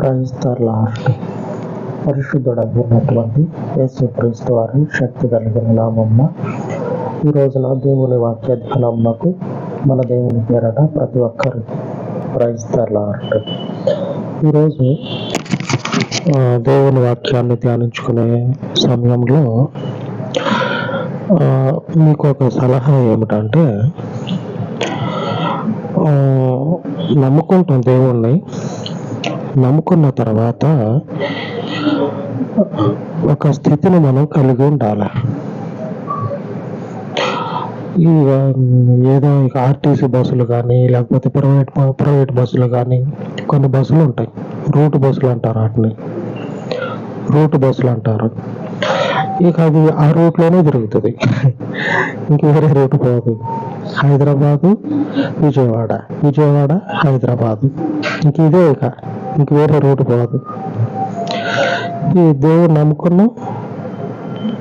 క్రైస్తవ లాస్ట్ పరిశుద్ధుడైనటువంటి యేసు క్రీస్తు వారి శక్తి కలిగిన నామమ్మ ఈ రోజున దేవుని వాక్య ధ్యానమ్మకు మన దేవుని పేరట ప్రతి ఒక్కరు క్రైస్తవ లాస్ట్ ఈరోజు దేవుని వాక్యాన్ని ధ్యానించుకునే సమయంలో మీకు ఒక సలహా ఏమిటంటే నమ్ముకుంటాం దేవుణ్ణి నమ్ముకున్న తర్వాత ఒక స్థితిని మనం కలిగి ఉండాలి. ఈ ఏదో ఇక ఆర్టీసీ బస్సులు కానీ లేకపోతే ప్రైవేట్ ప్రైవేట్ బస్సులు కానీ కొన్ని బస్సులు ఉంటాయి. రూట్ బస్సులు అంటారు వాటిని. రూట్ బస్సులు అంటారు. ఇక అది ఆ రూట్లోనే తిరుగుతుంది ఇంక వేరే రూట్ పోదు. హైదరాబాదు విజయవాడ. విజయవాడ హైదరాబాదు. ఇంక ఇదే ఇక. ఇంక వేరే రూట్ పోదు. ఈ దేవుడు నమ్ముకున్నాం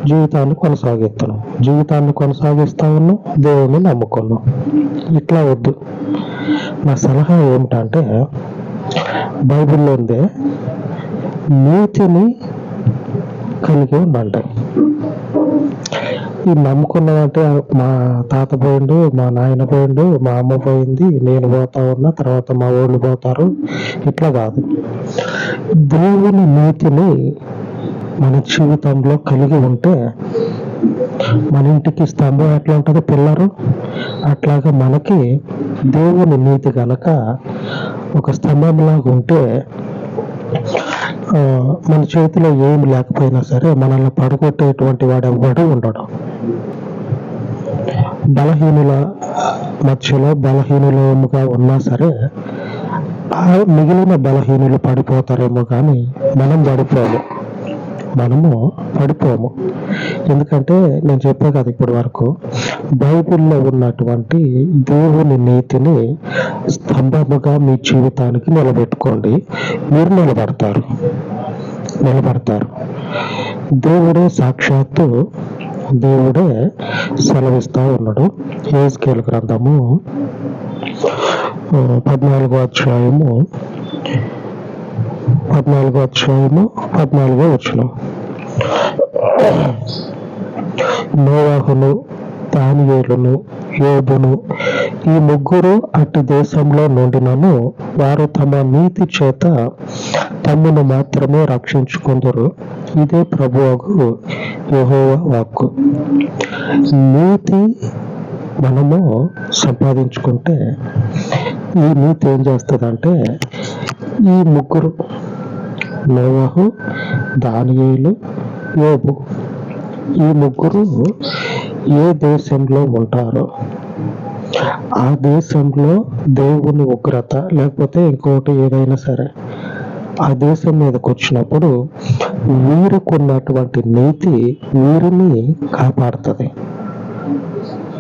జీవితాన్ని కొనసాగిస్తున్నాం. జీవితాన్ని కొనసాగిస్తా ఉన్నాం దేవుడిని నమ్ముకున్నాం. ఇట్లా వద్దు. నా సలహా ఏమిటంటే బైబిల్లో ఉందే నీతిని కలిగి ఉండండి. ఈ నమ్ముకున్నామంటే మా తాత పోయిండు మా నాయన పోయిండు మా అమ్మ పోయింది నేను పోతా ఉన్నా తర్వాత మా వాళ్ళు పోతారు. ఇట్లా కాదు. దేవుని నీతిని మన జీవితంలో కలిగి ఉంటే మన ఇంటికి స్తంభం ఎట్లా ఉంటుంది పిల్లరు అట్లాగా మనకి దేవుని నీతి గనక ఒక స్తంభంలాగా ఉంటే మన చేతిలో ఏమి లేకపోయినా సరే మనల్ని పడగొట్టేటువంటి వాడు ఎవ్వడు ఉండడు. బలహీనుల మధ్యలో బలహీనులముగా ఉన్నా సరే ఆ మిగిలిన బలహీనులు పడిపోతారేమో కానీ మనం పడిపోము మనము పడిపోము. ఎందుకంటే నేను చెప్పే కదా ఇప్పటి వరకు బైబిల్లో ఉన్నటువంటి దేవుని నీతిని స్తంభముగా మీ జీవితానికి నిలబెట్టుకోండి. మీరు నిలబడతారు. నిలబడతారు. దేవుడే సాక్షాత్తు దేవుడే సెలవిస్తూ ఉన్నాడు. ఏజ్కేల్ గ్రంథము పద్నాలుగో అధ్యాయము పద్నాలుగో అధ్యాయము పద్నాలుగో వచ్చిన నోవాహును దానియేలును యోబును ఈ ముగ్గురు అట్టి దేశంలో నుండినను వారు తమ నీతి చేత తమ్మును మాత్రమే రక్షించుకుందరు. ఇదే ప్రభువుకు యెహోవా వాక్కు. నీతి మనము సంపాదించుకుంటే ఈ నీతి ఏం చేస్తుందంటే ఈ ముగ్గురు నోవాహు దానియేలు యోబు. ఈ ముగ్గురు ఏ దేశంలో ఉంటారో? ఆ దేశంలో దేవుని ఉగ్రత లేకపోతే ఇంకోటి ఏదైనా సరే. ఆ దేశం మీదకి వచ్చినప్పుడు వీరుకున్నటువంటి నీతి వీరిని కాపాడుతుంది.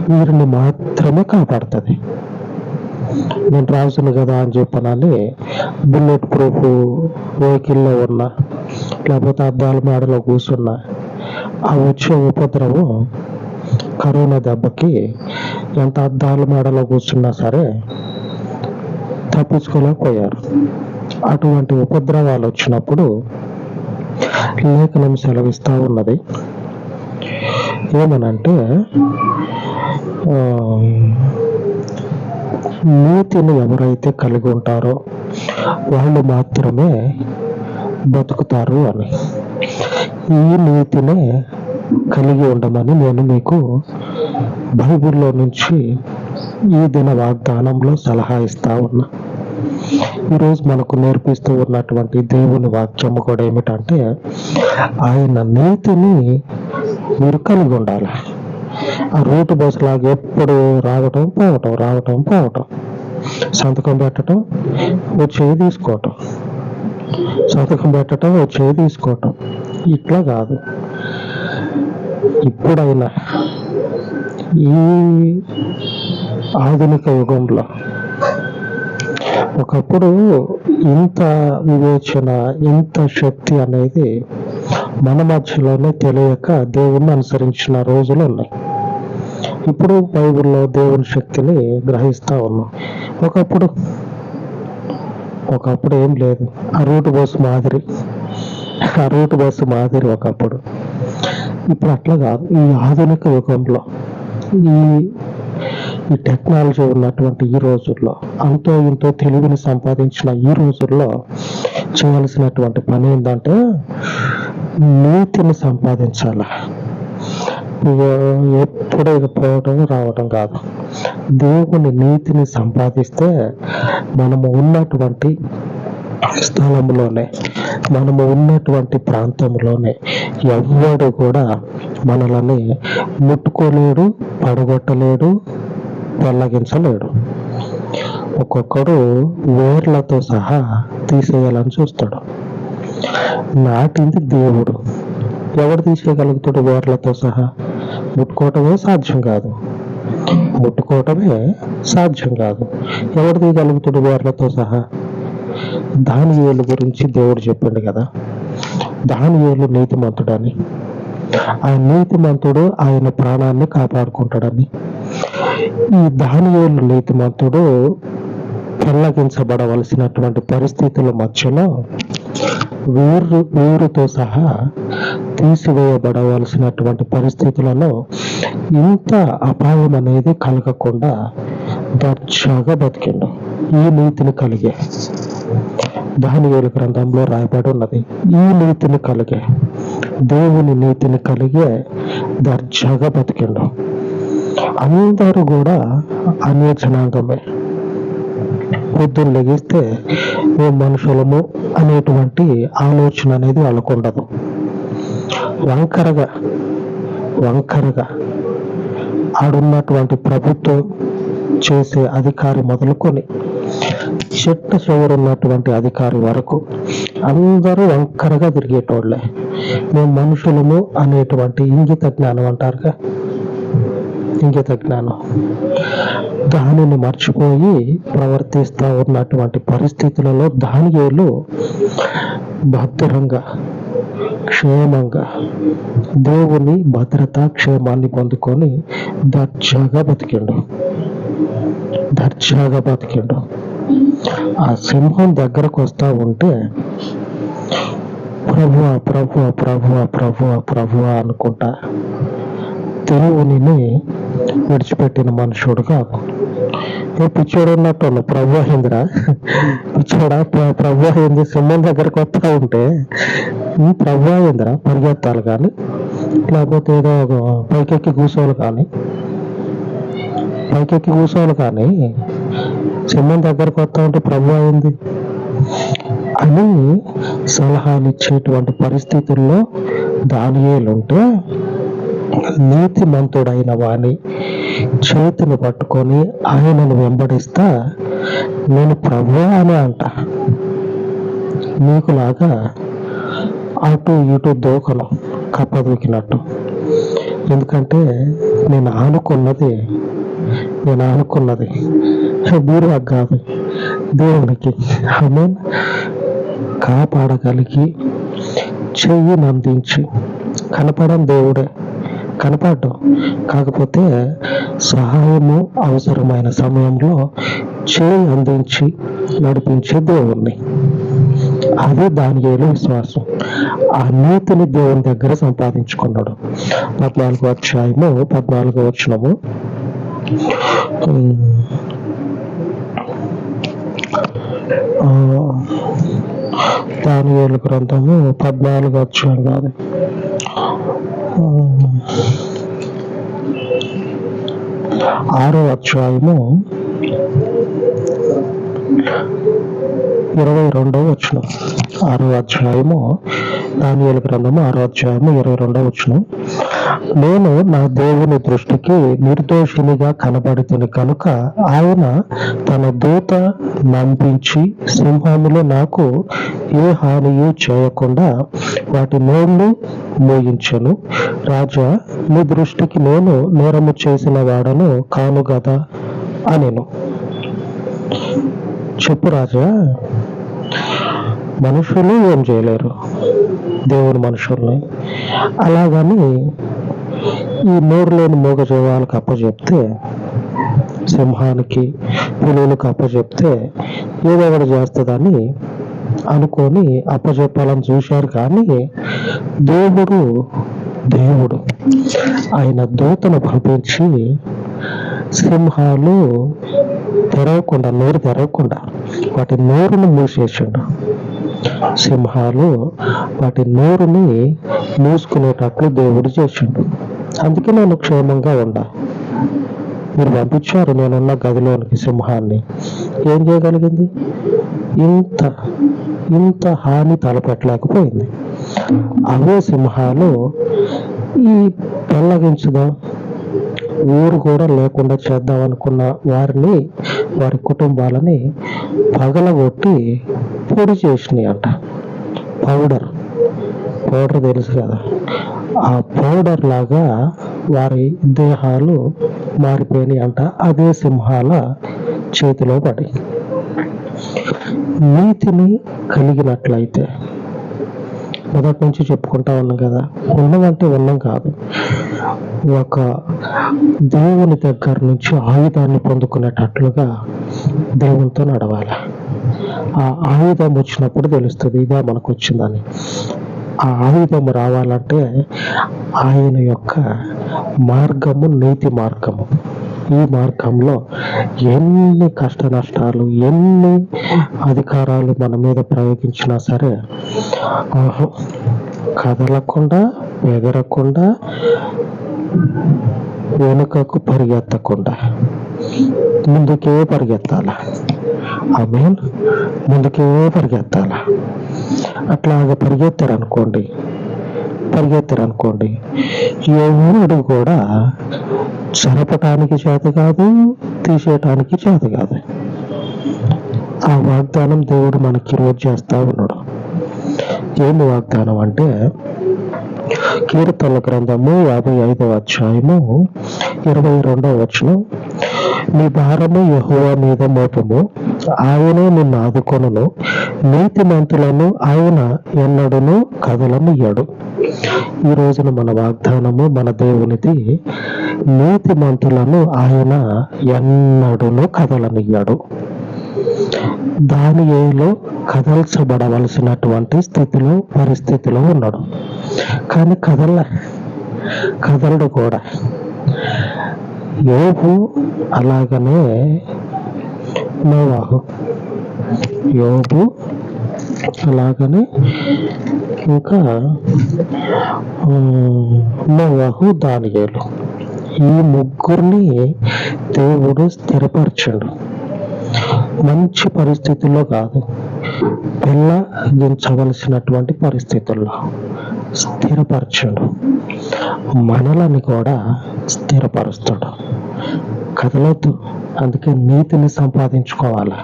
వీరిని మాత్రమే కాపాడుతుంది. నేను రాసును కదా అని చెప్పనని బుల్లెట్ ప్రూఫ్ వెహికల్లో ఉన్నా లేకపోతే అద్దాల మేడలో కూర్చున్నా ఆ వచ్చే ఉపద్రవం కరోనా దెబ్బకి ఎంత అద్దాల మేడలో కూర్చున్నా సరే తప్పించుకోలేకపోయారు. అటువంటి ఉపద్రవాలు వచ్చినప్పుడు లేఖనం సెలవిస్తూ ఉన్నది. ఏమనంటే నీతిని ఎవరైతే కలిగి ఉంటారో వాళ్ళు మాత్రమే బతుకుతారు అని. ఈ నీతినే కలిగి ఉండమని నేను మీకు బైబిల్లో నుంచి ఈ దిన వాగ్దానంలో సలహా ఇస్తా ఉన్నా. ఈరోజు మనకు నేర్పిస్తూ ఉన్నటువంటి దేవుని వాక్యం కూడా ఏమిటంటే ఆయన నీతిని మీరు కలిగి ఉండాలి. ఆ రూట్ బస్ లాగా ఎప్పుడు రావటం పోవటం రావటం పోవటం. సంతకం పెట్టడం వచ్చేది తీసుకోవటం. సంతకం పెట్టడం వచ్చేది తీసుకోవటం. ఇట్లా కాదు. ఇప్పుడైనా ఈ ఆధునిక యుగంలో ఒకప్పుడు ఇంత వివేచన ఇంత శక్తి అనేది మన మధ్యలోనే తెలియక దేవుణ్ణి అనుసరించిన రోజులు ఉన్నాయి. ఇప్పుడు బైబిల్లో దేవుని శక్తిని గ్రహిస్తా ఉన్నాం. ఒకప్పుడు ఒకప్పుడు ఏం లేదు. ఆ రూట్ బస్సు మాదిరి. ఆ రూట్ బస్సు మాదిరి ఒకప్పుడు. ఇప్పుడు అట్లా కాదు. ఈ ఆధునిక యుగంలో ఈ ఈ టెక్నాలజీ ఉన్నటువంటి ఈ రోజుల్లో అంతో ఇంతో తెలివిని సంపాదించిన ఈ రోజుల్లో చేయాల్సినటువంటి పని ఏంటంటే నీతిని సంపాదించాలి? ఎప్పుడు ఇది పోవటం రావటం కాదు. దేవుని నీతిని సంపాదిస్తే మనము ఉన్నటువంటి స్థలంలోనే మనము ఉన్నటువంటి ప్రాంతంలోనే ఎవ్వడు కూడా మనల్ని ముట్టుకోలేడు పడగొట్టలేడు వెళ్ళగించలేడు ఒక్కొక్కడు వేర్లతో సహా తీసేయాలని చూస్తాడు. నాటింది దేవుడు. ఎవడు తీసేయగలుగుతాడు వేర్లతో సహా? ముట్టుకోవటమే సాధ్యం కాదు. ముట్టుకోవటమే సాధ్యం కాదు. ఎవడు తీయగలుగుతాడు వేర్లతో సహా? దాని ఏళ్ళు గురించి దేవుడు చెప్పిండు కదా. దాని ఏళ్ళు నీతిమంతుడని. ఆ నీతిమంతుడు ఆయన ప్రాణాన్ని కాపాడుకుంటాడని. ఈ దానియేలు నీతిమంతుడు పెళ్ళగించబడవలసినటువంటి పరిస్థితుల మధ్యలో వేరు వేరుతో సహా తీసివేయబడవలసినటువంటి పరిస్థితులలో ఇంత అపాయం అనేది కలగకుండా దర్జాగా బతికిండు. ఈ నీతిని కలిగే. దానియేలు గ్రంథంలో రాయబడి ఉన్నది. ఈ నీతిని కలిగే. దేవుని నీతిని కలిగే దర్జాగా బతికిండు. అందరూ కూడా అన్య జనాంగమే పొద్దున్న లెగిస్తే మనుషులము అనేటువంటి ఆలోచన అనేది వాళ్ళకు ఉండదు. వంకరగా వంకరగా ఆడున్నటువంటి ప్రభుత్వం చేసే అధికారి మొదలుకొని చెట్ట చివరున్నటువంటి అధికారి వరకు అందరూ వంకరగా తిరిగేటోళ్ళే. మేము మనుషులము అనేటువంటి ఇంగిత జ్ఞానం అంటారుగా? ఇంగిత జ్ఞానం. దానిని మర్చిపోయి ప్రవర్తిస్తూ ఉన్నటువంటి పరిస్థితులలో దానియేలు భద్రంగా క్షేమంగా దేవుని భద్రత క్షేమాన్ని పొందుకొని దర్జాగా బతికిండు. దర్జాగా బతికిండు. ఆ సింహం దగ్గరకు వస్తా ఉంటే ప్రభువ ప్రభువ ప్రభువ ప్రభువ ప్రభువ అనుకుంటా. దేవునిని విడిచిపెట్టిన మనుషుడు నువ్వు పిచ్చోడు ఉన్నట్టు ప్రవాహింద్ర పిచ్చోడా? ప్ర- ప్రవాహింది సింహం దగ్గరకు వస్తా ఉంటే ఈ ప్రవాహింద్ర పరిగెత్తాలి కానీ లేకపోతే ఏదో పైకెక్కి కూర్చోవాలి కానీ పైకెక్కి కూర్చోవాలి కానీ సింహం దగ్గరకు వస్తా ఉంటే ప్రభు అయింది. అని సలహాలు ఇచ్చేటువంటి పరిస్థితుల్లో దానియేలుంటే నీతిమంతుడైన వాని చేతిని పట్టుకొని ఆయనను వెంబడిస్తా నేను ప్రభు అని అంట. నీకులాగా అటు ఇటు దూకను కప్పదూకినట్టు. ఎందుకంటే నేను ఆనుకున్నది నేను ఆనుకున్నది మీరు కాదు. దేవునికి ఆమె కాపాడగలిగి చెయ్యి నందించి కనపడం దేవుడే. కనపడ్డం. కాకపోతే సహాయము అవసరమైన సమయంలో చేయి అందించి నడిపించే దేవుణ్ణి. అదే దాని దానియేలు విశ్వాసం. ఆ నీతిని దేవుని దగ్గర సంపాదించుకున్నాడు. పద్నాలుగో అధ్యాయము పద్నాలుగో వచ్చినము దాని దానియేలు గ్రంథము పద్నాలుగో అధ్యాయం కాదు. ఆరో అధ్యాయము ఇరవై రెండవ వచ్చిన ఆరో అధ్యాయము దానియేలు గ్రంథము ఆరో అధ్యాయము ఇరవై రెండవ వచ్చిన నేను నా దేవుని దృష్టికి నిర్దోషినిగా కనబడుతుంది కనుక ఆయన తన దూత నంపించి సింహములు నాకు ఏ హానియు చేయకుండా వాటి నోళ్ళు మోయించను. రాజా నీ దృష్టికి నేను నేరము చేసిన వాడను కాను గదా అనెను. చెప్పు రాజా మనుషులు ఏం చేయలేరు? దేవుని మనుషుల్ని. అలాగని ఈ నోరు లేని మూగజీవాలకు అప్పచెప్తే సింహానికి పులులకు అప్పచెప్తే ఏదో ఒకటి చేస్తుందని అనుకొని అప్పచెప్పాలని చూశారు కానీ దేవుడు దేవుడు. ఆయన దూతను పంపించి సింహాలు తెరవకుండా నోరు తెరవకుండా వాటి నోరును మూసేసిండు సింహాలు వాటి నోరుని మూసుకునేటట్లు దేవుడు చేసిండు. అందుకే నేను క్షేమంగా ఉండ మీరు పంపించారు నేనున్న గదిలోనికి సింహాన్ని. ఏం చేయగలిగింది? ఇంత ఇంత హాని తలపెట్టలేకపోయింది. అవే సింహాలు ఈ పెళ్ళగించుదాం? ఊరు కూడా లేకుండా చేద్దాం అనుకున్న వారిని వారి కుటుంబాలని పగలగొట్టి పొడి చేసినాయి అంట పౌడర్. పౌడర్ తెలుసు కదా. ఆ పౌడర్ లాగా వారి దేహాలు మారిపోయినాయి అంట అదే సింహాల చేతిలో పడి. నీతిని కలిగినట్లయితే మొదటి నుంచి చెప్పుకుంటా ఉన్నాం కదా. ఉన్నదంటే ఉన్నాం కాదు. ఒక దేవుని దగ్గర నుంచి ఆయుధాన్ని పొందుకునేటట్లుగా దేవునితో నడవాలి. ఆ ఆయుధం వచ్చినప్పుడు తెలుస్తుంది ఇదే మనకు వచ్చిందని. ఆ ఆయుధము రావాలంటే ఆయన యొక్క మార్గము నీతి మార్గము. ఈ మార్గంలో ఎన్ని కష్ట నష్టాలు ఎన్ని అధికారాలు మన మీద ప్రయోగించినా సరే కదలకుండా ఎగరకుండా వెనుకకు పరిగెత్తకుండా ముందుకే పరిగెత్తాల? మీన్ ముందుకే పరిగెత్తాల? అట్లాగ పరిగెత్తారు అనుకోండి పరిగెత్తారు అనుకోండి ఎవడు కూడా జరపటానికి చేత కాదు తీసేయటానికి చేత కాదు. ఆ వాగ్దానం దేవుడు మనకి రోజు చేస్తా ఉన్నాడు. ఏంది వాగ్దానం అంటే కీర్తన గ్రంథము యాభై ఐదవ అధ్యాయము ఇరవై రెండవ వచనం నీ భారము యెహోవా మీద మోపము ఆయనే నిన్ను ఆదుకొనును. నీతిమంతులను ఆయన ఎన్నడును కదలనియ్యడు. ఈ రోజున మన వాగ్దానము మన దేవునిది నీతిమంతులను ఆయన ఎన్నడును దాని ఏలో కదల్చబడవలసినటువంటి స్థితిలో పరిస్థితిలో ఉన్నాడు. కానీ కదల కదలడు కూడా. యోపు అలాగనే నోవాహు. యోబు అలాగనే ఇంకా నోవాహు దానియేలు. ఈ ముగ్గురిని దేవుడు స్థిరపరచాడు. మంచి పరిస్థితుల్లో కాదు. పెళ్ళగించవలసినటువంటి పరిస్థితుల్లో స్థిరపరచాడు. మనలని కూడా స్థిరపరుస్తాడు. కదలొద్దు. అందుకే నీతిని సంపాదించుకోవాలా.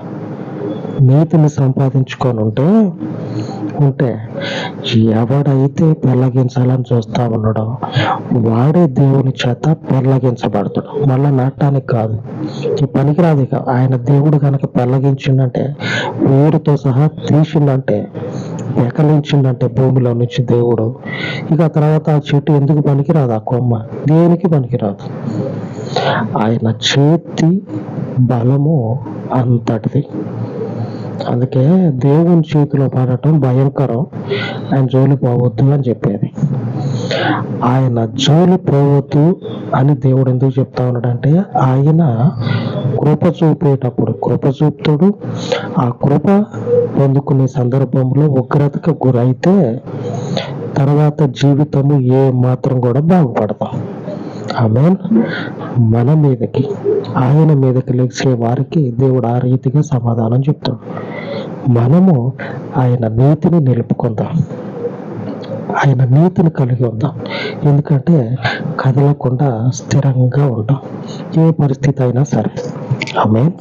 నీతిని సంపాదించుకొని ఉంటే ఉంటే ఎవడైతే పెళ్ళగించాలని చూస్తా ఉన్నాడో వాడే దేవుని చేత పెళ్ళగించబడతాడు. మళ్ళా నాటానికి కాదు. ఈ పనికిరాదు ఇక ఆయన దేవుడు కనుక పెళ్ళగించిందంటే వేరుతో సహా తీసిందంటే ఎకలించిందంటే భూమిలో నుంచి దేవుడు. ఇక తర్వాత ఆ చెట్టు ఎందుకు పనికిరాదు ఆ కొమ్మ? దేనికి పనికిరాదు? ఆయన చేతి బలము అంతటిది. అందుకే దేవుని చేతిలో పడటం భయంకరం. ఆయన జోలి పోవద్దు అని చెప్పేది. ఆయన జోలి పోవద్దు అని దేవుడు ఎందుకు చెప్తా ఉన్నాడంటే ఆయన కృప చూపేటప్పుడు కృప చూపుతాడు. ఆ కృప పొందుకునే సందర్భంలో ఉగ్రతకు గురైతే తర్వాత జీవితము ఏ మాత్రం కూడా బాగుపడతాం ఆమెన్. మన మీదకి ఆయన మీదకి లెగిసే వారికి దేవుడు ఆ రీతిగా సమాధానం చెప్తాడు. మనము ఆయన నీతిని నిలుపుకుందాం. ఆయన నీతిని కలిగి ఉందాం. ఎందుకంటే కదలకుండా స్థిరంగా ఉంటాం ఏ పరిస్థితి అయినా సరే. ఆమె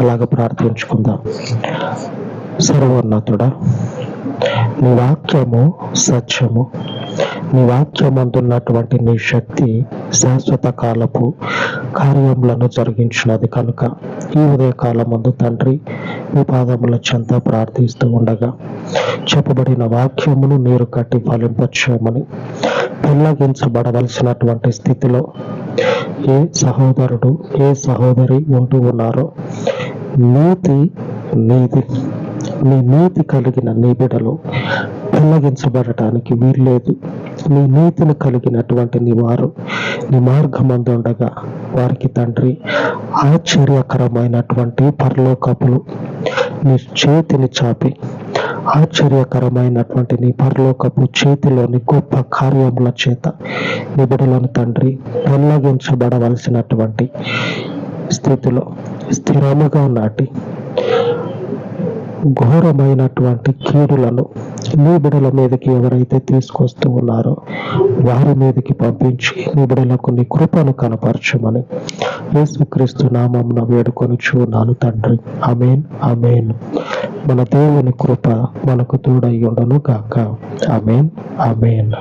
అలాగ ప్రార్థించుకుందాం. సర్వోన్నతుడా నీ వాక్యము సత్యము. నీ వాక్యమందున్నటువంటి నీ శక్తి శాశ్వత కాలపు కార్యములను జరిగించినది కనుక ఈ ఉదయకాలం ముందు తండ్రి మీ పాదముల చెంత ప్రార్థిస్తూ ఉండగా చెప్పబడిన వాక్యమును నీరు కట్టి ఫలింపచేయమని పెళ్ళగించబడవలసినటువంటి స్థితిలో ఏ సహోదరుడు ఏ సహోదరి ఉంటూ ఉన్నారో నీతి నీతి నీ నీతి కలిగిన నీ బిడలు పెళ్ళగించబడటానికి వీల్లేదు. నీ నీతిని కలిగినటువంటి నీ వారు నీ మార్గమందు ఉండగా వారికి తండ్రి ఆశ్చర్యకరమైనటువంటి పరలోకపులు నీ చేతిని చాపి ఆశ్చర్యకరమైనటువంటి నీ పరలోకపు చేతిలోని గొప్ప కార్యముల చేత నిబిడలను తండ్రి పెళ్ళగించబడవలసినటువంటి స్థితిలో స్థిరముగా నాటి ఘోరమైనటువంటి కీడులను నీ బిడల మీదకి ఎవరైతే తీసుకొస్తూ ఉన్నారో వారి మీదకి పంపించి నీ బిడలకు నీ కృపను కనపరచమని యేసుక్రీస్తు నామమున వేడుకొని చూన్నాను తండ్రి. అమేన్ అమేన్ మన దేవుని కృప మనకు తోడయ్యుండను కాక గాక అమేన్ అమేన్